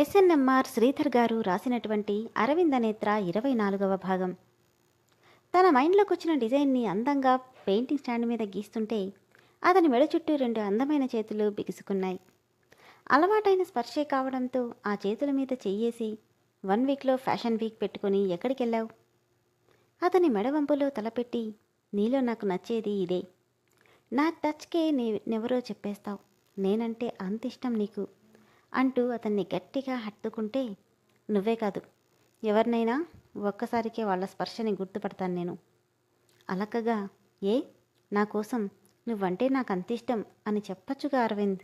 SNMR Sridhar గారు రాసినటువంటి అరవింద నేత్ర ఇరవై నాలుగవ భాగం. తన మైండ్లోకి వచ్చిన డిజైన్ని అందంగా పెయింటింగ్ స్టాండ్ మీద గీస్తుంటే అతని మెడ చుట్టూ రెండు అందమైన చేతులు బిగుసుకున్నాయి. అలవాటైన స్పర్శే కావడంతో ఆ చేతుల మీద చెయ్యేసి వన్ వీక్లో ఫ్యాషన్ వీక్ పెట్టుకుని ఎక్కడికి వెళ్ళావు అతని మెడవంపులో తలపెట్టి నీలో నాకు నచ్చేది ఇదే. నా టచ్కే నీ నెవరో చెప్పేస్తావు. నేనంటే అంత ఇష్టం నీకు. అంటూ అతన్ని గట్టిగా హత్తుకుంటే నువ్వే కాదు. ఎవరినైనా ఒక్కసారికే వాళ్ళ స్పర్శని గుర్తుపడతాను నేను. అలకగా ఏ? నా కోసం నువ్వంటే నాకు అంత ఇష్టం అని చెప్పచ్చుగా అరవింద్.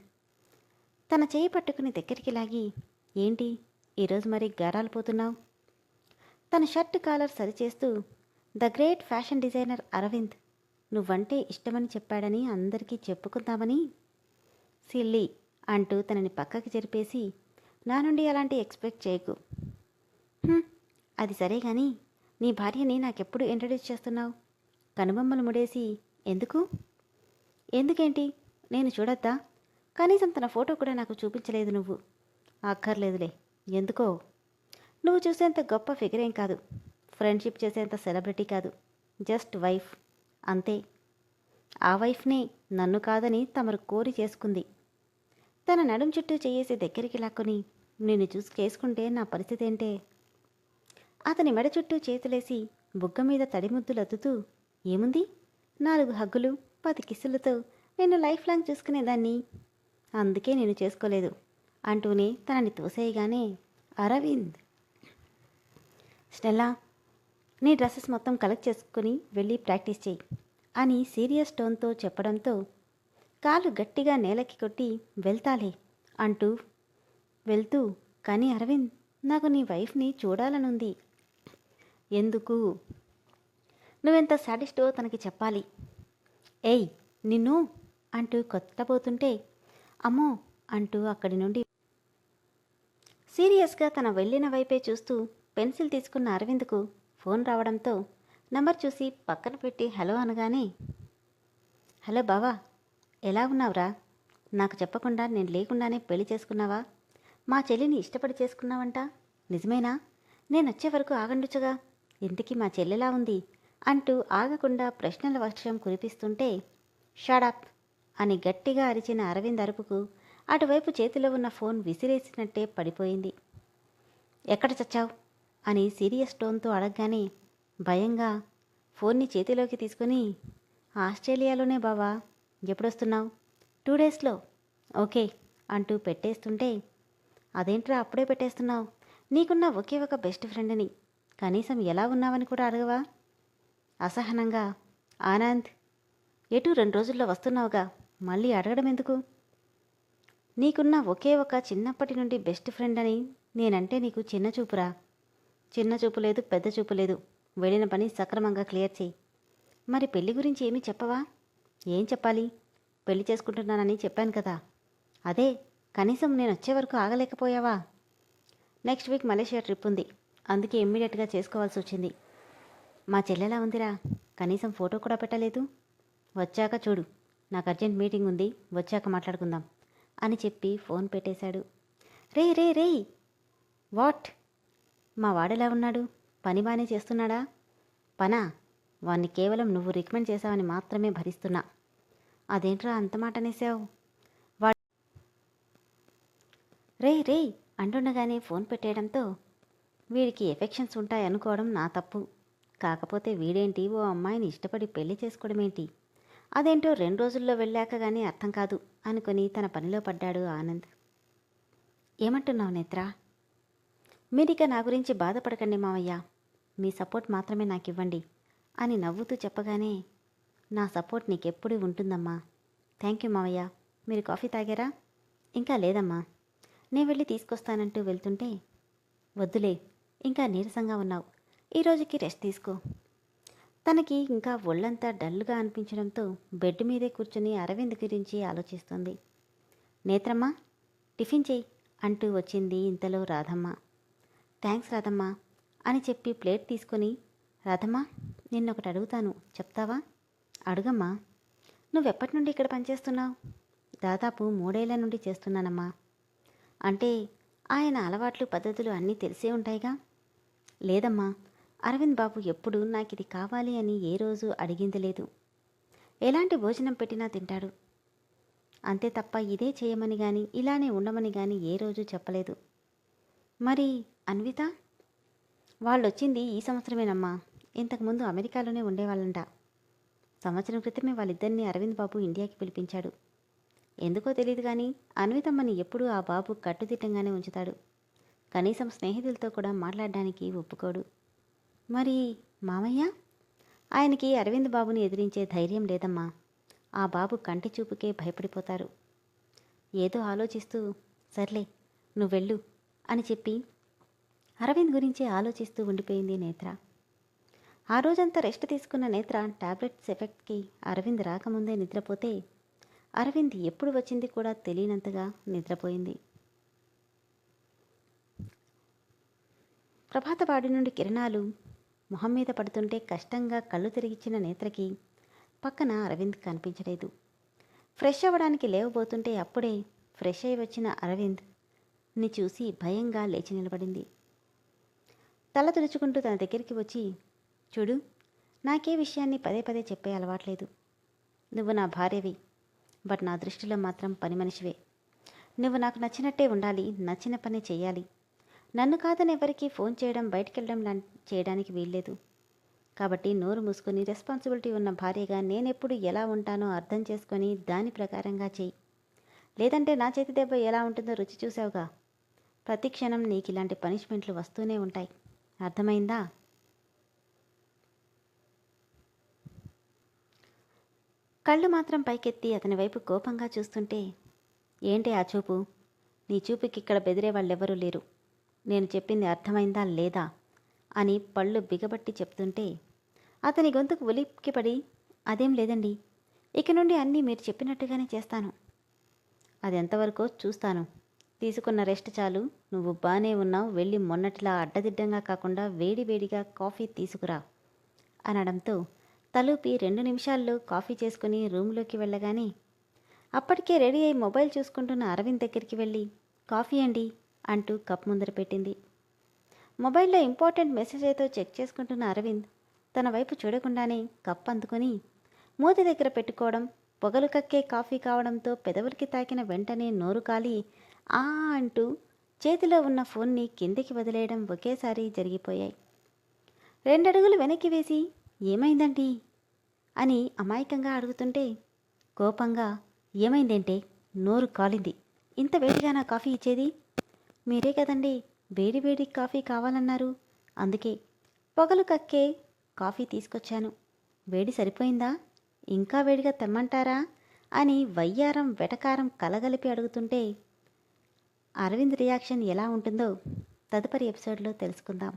తన చేయి పట్టుకుని దగ్గరికి లాగి ఏంటి? ఈరోజు మరి గారాలు పోతున్నావు? తన shirt collar సరిచేస్తూ the great fashion designer Aravind నువ్వంటే ఇష్టమని చెప్పాడని అందరికీ చెప్పుకుందామని? సిల్లీ అంటూ తనని పక్కకి జరిపేసి నా నుండి అలాంటి ఎక్స్పెక్ట్ చేయకు. అది సరే కానీ నీ భార్యని నాకెప్పుడు ఇంట్రడ్యూస్ చేస్తున్నావు? కనుబొమ్మలు ముడేసి ఎందుకు? ఎందుకేంటి? నేను చూడొద్దా? కనీసం తన ఫోటో కూడా నాకు చూపించలేదు నువ్వు. అక్కర్లేదులే. ఎందుకో? నువ్వు చూసేంత గొప్ప ఫిగర్ ఏం కాదు. ఫ్రెండ్షిప్ చేసేంత సెలబ్రిటీ కాదు. Just wife. అంతే. ఆ వైఫ్నే నన్ను కాదని తమరు కోరి చేసుకుంది తన నడుం చుట్టూ చేయేసి దగ్గరికి లాక్కొని నిన్ను చూసి చేసుకుంటే నా పరిస్థితి ఏంటే? అతని మెడ చుట్టూ చేతులేసి బుగ్గ మీద తడిముద్దులు అద్దుతూ ఏముంది? నాలుగు హగ్గులు పది కిస్సులతో నేను లైఫ్ లాంగ్ చూసుకునేదాన్ని. అందుకే నేను చేసుకోలేదు అంటూనే తనని తోసేయగానే అరవింద్! స్టెల్లా నీ డ్రెస్సెస్ మొత్తం కలెక్ట్ చేసుకుని వెళ్ళి ప్రాక్టీస్ చేయి అని సీరియస్ టోన్తో చెప్పడంతో కాలు గట్టిగా నేలకి కొట్టి వెళ్తాలే అంటూ వెళ్తూ కానీ అరవింద్ నాకు నీ వైఫ్ని చూడాలనుంది. ఎందుకు? నువ్వెంత సాటిస్టో తనకి చెప్పాలి. ఏయ్ నిన్ను? అంటూ కొట్టబోతుంటే అమ్మో అంటూ అక్కడి నుండి సీరియస్గా తన వెళ్ళిన వైపే చూస్తూ పెన్సిల్ తీసుకున్న అరవింద్కు ఫోన్ రావడంతో నంబర్ చూసి పక్కన పెట్టి హలో అనగానే హలో బావా ఎలా ఉన్నావురా? నాకు చెప్పకుండా నేను లేకుండానే పెళ్ళి చేసుకున్నావా? మా చెల్లిని ఇష్టపడి చేసుకున్నావంట? నిజమేనా? నేను వచ్చే వరకు ఆగండుచగా. ఇంటికి మా చెల్లెలా ఉంది? అంటూ ఆగకుండా ప్రశ్నల వర్షం కురిపిస్తుంటే షాడప్ అని గట్టిగా అరిచిన అరవింద్ అరుపుకు అటువైపు చేతిలో ఉన్న ఫోన్ విసిరేసినట్టే పడిపోయింది. ఎక్కడ చచ్చావు? అని సీరియస్ టోన్తో అడగగానే భయంగా ఫోన్ని చేతిలోకి తీసుకుని ఆస్ట్రేలియాలోనే బావా? ఎప్పుడొస్తున్నావు? టూ డేస్లో ఓకే అంటూ పెట్టేస్తుంటే అదేంట్రా అప్పుడే పెట్టేస్తున్నావు? నీకున్న ఒకే ఒక బెస్ట్ ఫ్రెండ్ని కనీసం ఎలా ఉన్నావని కూడా అడగవా? అసహనంగా ఆనంద్ ఎటు రెండు రోజుల్లో వస్తున్నావుగా? మళ్ళీ అడగడం ఎందుకు? నీకున్న ఒకే ఒక చిన్నప్పటి నుండి బెస్ట్ ఫ్రెండ్ అని నేనంటే నీకు చిన్న చూపురా. చిన్న చూపు లేదు పెద్ద చూపు లేదు. వెళ్ళిన పని సక్రమంగా క్లియర్ చేయి మరి పెళ్ళి గురించి ఏమీ చెప్పవా? ఏం చెప్పాలి? పెళ్ళి చేసుకుంటున్నానని చెప్పాను కదా. అదే కనీసం నేను వచ్చే వరకు ఆగలేకపోయావా? నెక్స్ట్ వీక్ మలేషియా ట్రిప్ ఉంది. అందుకే ఇమ్మీడియట్గా చేసుకోవాల్సి వచ్చింది. మా చెల్లెలా ఉందిరా? కనీసం ఫోటో కూడా పెట్టలేదు. వచ్చాక చూడు. నాకు అర్జెంట్ మీటింగ్ ఉంది. వచ్చాక మాట్లాడుకుందాం అని చెప్పి ఫోన్ పెట్టేశాడు. రే రే రే వాట్? మా వాడెలా ఉన్నాడు? పని బాగానే చేస్తున్నాడా? పనా? వాణ్ణి కేవలం నువ్వు రికమెండ్ చేశావని మాత్రమే భరిస్తున్నా. అదేంట్రా అంత మాట అనేసావు వాడు రే రే అంటుండగానే ఫోన్ పెట్టేయడంతో వీడికి ఎఫెక్షన్స్ ఉంటాయి అనుకోవడం నా తప్పు. కాకపోతే వీడేంటి ఓ అమ్మాయిని ఇష్టపడి పెళ్ళి చేసుకోవడం ఏంటి? అదేంటో రెండు రోజుల్లో వెళ్ళాక కానీ అర్థం కాదు అనుకొని తన పనిలో పడ్డాడు ఆనంద్. ఏమంటున్నావు నేత్ర? మీరిక నా గురించి బాధపడకండి మావయ్య. మీ సపోర్ట్ మాత్రమే నాకు ఇవ్వండి అని నవ్వుతూ చెప్పగానే నా సపోర్ట్ నీకెప్పుడు ఉంటుందమ్మా. థ్యాంక్ యూ మావయ్య. మీరు కాఫీ తాగారా? ఇంకా లేదమ్మా. నేను వెళ్ళి తీసుకొస్తానంటూ వెళ్తుంటే వద్దులే ఇంకా నీరసంగా ఉన్నావు. ఈ రోజుకి రెస్ట్ తీసుకో. తనకి ఇంకా ఒళ్ళంతా డల్గా అనిపించడంతో బెడ్ మీదే కూర్చుని అరవింద్ గురించి ఆలోచిస్తుంది. నేత్రమ్మ టిఫిన్ చెయ్యి అంటూ వచ్చింది ఇంతలో రాధమ్మ. థ్యాంక్స్ రాధమ్మ అని చెప్పి ప్లేట్ తీసుకొని రాధమ్మ నిన్నొకటి అడుగుతాను. చెప్తావా? అడుగమ్మా. నువ్వెప్పటి నుండి ఇక్కడ పనిచేస్తున్నావు? దాదాపు మూడేళ్ళ నుండి చేస్తున్నానమ్మా. అంటే ఆయన అలవాట్లు పద్ధతులు అన్నీ తెలిసే ఉంటాయిగా? లేదమ్మా. అరవింద్ బాబు ఎప్పుడు నాకు ఇది కావాలి అని ఏ రోజు అడిగింది లేదు. ఎలాంటి భోజనం పెట్టినా తింటాడు. అంతే తప్ప ఇదే చేయమని కానీ ఇలానే ఉండమని కానీ ఏ రోజు చెప్పలేదు. మరి అన్విత? వాళ్ళొచ్చింది ఈ సంవత్సరమేనమ్మా. ఇంతకుముందు అమెరికాలోనే ఉండేవాళ్ళంట. సంవత్సరం క్రితమే వాళ్ళిద్దరిని అరవింద్ బాబు ఇండియాకి పిలిపించాడు. ఎందుకో తెలియదు కానీ అన్వితమ్మని ఎప్పుడూ ఆ బాబు కట్టుదిట్టంగానే ఉంచుతాడు. కనీసం స్నేహితులతో కూడా మాట్లాడడానికి ఒప్పుకోడు. మరి మామయ్య? ఆయనకి అరవింద్ బాబుని ఎదిరించే ధైర్యం లేదమ్మా. ఆ బాబు కంటి చూపుకే భయపడిపోతారు. ఏదో ఆలోచిస్తూ సర్లే నువ్వెళ్ళు అని చెప్పి అరవింద్ గురించే ఆలోచిస్తూ ఉండిపోయింది నేత్ర. ఆ రోజంతా రెస్ట్ తీసుకున్న నేత్ర టాబ్లెట్స్ ఎఫెక్ట్కి అరవింద్ రాకముందే నిద్రపోతే అరవింద్ ఎప్పుడు వచ్చింది కూడా తెలియనంతగా నిద్రపోయింది. ప్రభాతవాడి నుండి కిరణాలు మొహం మీద పడుతుంటే కష్టంగా కళ్ళు తిరిగిచ్చిన నేత్రకి పక్కన అరవింద్ కనిపించలేదు. ఫ్రెష్ అవ్వడానికి లేవబోతుంటే అప్పుడే ఫ్రెష్ అయి వచ్చిన అరవింద్ని చూసి భయంగా లేచి నిలబడింది. తల తుడుచుకుంటూ తన దగ్గరికి వచ్చి చూడు నాకే విషయాన్ని పదే పదే చెప్పే అలవాట్లేదు. నువ్వు నా భార్యవి బట్ నా దృష్టిలో మాత్రం పని మనిషివే. నువ్వు నాకు నచ్చినట్టే ఉండాలి నచ్చిన పని చేయాలి నన్ను కాదని ఎవరికి ఫోన్ చేయడం బయటికెళ్ళడం లాంటి చేయడానికి వీల్లేదు. కాబట్టి నోరు మూసుకొని రెస్పాన్సిబిలిటీ ఉన్న భార్యగా నేనెప్పుడు ఎలా ఉంటానో అర్థం చేసుకొని దాని ప్రకారంగా చెయ్యి. లేదంటే నా చేతి దెబ్బ ఎలా ఉంటుందో రుచి చూసావుగా. ప్రతి క్షణం నీకు ఇలాంటి పనిష్మెంట్లు వస్తూనే ఉంటాయి. అర్థమైందా? కళ్ళు మాత్రం పైకెత్తి అతని వైపు కోపంగా చూస్తుంటే ఏంటి ఆ చూపు? నీ చూపుకి ఇక్కడ బెదిరే వాళ్ళెవరూ లేరు. నేను చెప్పింది అర్థమైందా లేదా? అని పళ్ళు బిగబట్టి చెప్తుంటే అతని గొంతుకు ఉలిక్కిపడి అదేం లేదండి. ఇక నుండి అన్నీ మీరు చెప్పినట్టుగానే చేస్తాను. అది ఎంతవరకు చూస్తాను. తీసుకున్న రెస్ట్ చాలు. నువ్వు బాగానే ఉన్నావు. వెళ్ళి మొన్నటిలా అడ్డదిడ్డంగా కాకుండా వేడివేడిగా కాఫీ తీసుకురా. అనడంతో తలూపి రెండు నిమిషాల్లో కాఫీ చేసుకుని రూమ్లోకి వెళ్ళగానే అప్పటికే రెడీ అయి మొబైల్ చూసుకుంటున్న అరవింద్ దగ్గరికి వెళ్ళి కాఫీ అండి అంటూ కప్ ముందర పెట్టింది. మొబైల్లో ఇంపార్టెంట్ మెసేజ్ అయితే చెక్ చేసుకుంటున్న అరవింద్ తన వైపు చూడకుండానే కప్ అందుకొని మూతి దగ్గర పెట్టుకోవడం పొగలు కక్కే కాఫీ కావడంతో పెదవులకి తాకిన వెంటనే నోరు కాలి ఆ అంటూ చేతిలో ఉన్న ఫోన్ని కిందికి వదిలేయడం ఒకేసారి జరిగిపోయాయి. రెండడుగులు వెనక్కి వేసి ఏమైందండి? అని అమాయకంగా అడుగుతుంటే కోపంగా ఏమైందంటే నోరు కాలింది. ఇంత వేడిగా నా కాఫీ ఇచ్చేది? మీరే కదండి వేడి వేడి కాఫీ కావాలన్నారు. అందుకే పొగలు కక్కే కాఫీ తీసుకొచ్చాను. వేడి సరిపోయిందా? ఇంకా వేడిగా తెమ్మంటారా? అని వయ్యారం వెటకారం కలగలిపి అడుగుతుంటే అరవింద్ రియాక్షన్ ఎలా ఉంటుందో తదుపరి ఎపిసోడ్లో తెలుసుకుందాం.